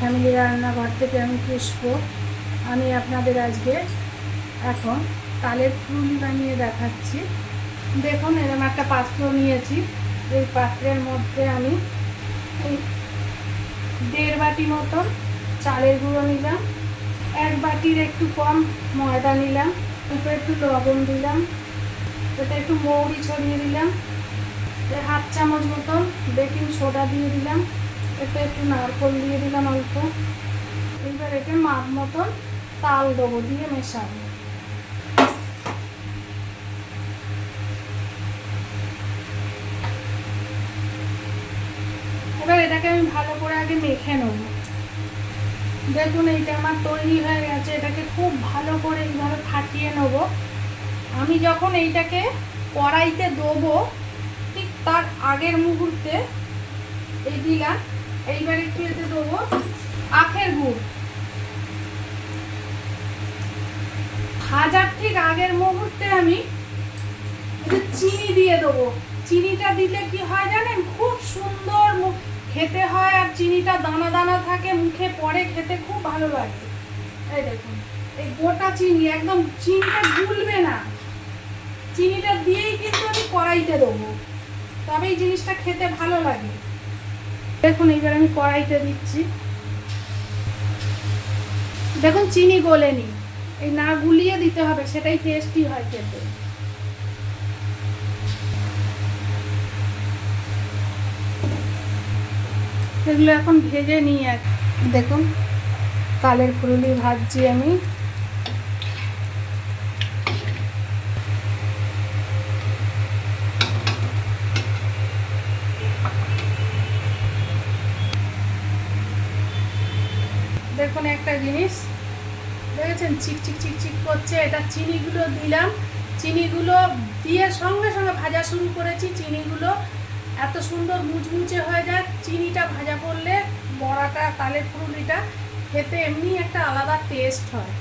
Family রান্নাঘর থেকে আমি পুষ্প। আমি আপনাদের আজকে এখন তালের পুরুলি বানিয়ে দেখাচ্ছি। দেখুন, এরকম একটা পাত্র নিয়েছি। এই পাত্রের মধ্যে আমি এই দেড় বাটি মতন চালের গুঁড়ো নিলাম। এক বাটির একটু কম ময়দা নিলাম। উপরে একটু লবণ দিলাম। এতে একটু মৌরি ছড়িয়ে দিলাম। হাফ চামচ মতন বেকিং সোডা দিয়ে দিলাম। এতে একটু নারকল দিয়ে দিলাম অল্প। এইবার এতে মাপ মতন তাল দেবো, দিয়ে মেশাবো। এবার এটাকে আমি ভালো করে আগে মেখে নেব। দেখুন, এইটা আমার তৈরি হয়ে গেছে। এটাকে খুব ভালো করে এইভাবে ফাটিয়ে নেব। আমি যখন এইটাকে কড়াইতে দেবো, ঠিক তার আগের মুহূর্তে এই দিলাম। এইবার একটু এতে দেবো আখের গুড়। ভাজার ঠিক আগের মুহূর্তে আমি চিনি দিয়ে দেবো। চিনিটা দিলে কি হয় জানেন? খুব সুন্দর খেতে হয় আর চিনিটা দানা দানা থাকে, মুখে পরে খেতে খুব ভালো লাগে। এই দেখুন, এই গোটা চিনি, একদম চিনিটা গুলবে না। চিনিটা দিয়েই কিন্তু আমি কড়াইতে দেবো। তবে এই জিনিসটা খেতে ভালো লাগে। দেখুন, এইবার আমি কড়াইতে দিচ্ছি। দেখুন, চিনি গলেনি এই না গুলিয়ে দিতে হবে, সেটাই টেস্টি হয় খেতে। এগুলো এখন ভেজে নিই এক দেখুন, তালের ফুরুলি ভাজছি আমি। দেখুন একটা জিনিস। দেখেছেন? চিক চিক চিক চিক করছে। এটা চিনিগুলো দিলাম। চিনিগুলো দিয়ে সঙ্গে সঙ্গে ভাজা শুরু করেছি। চিনিগুলো এত সুন্দর মুচমুচে হয়ে যায়। চিনিটা ভাজা করলে বড়াটা, তালের ফুরুলিটা খেতে এমনি একটা আলাদা টেস্ট হয়।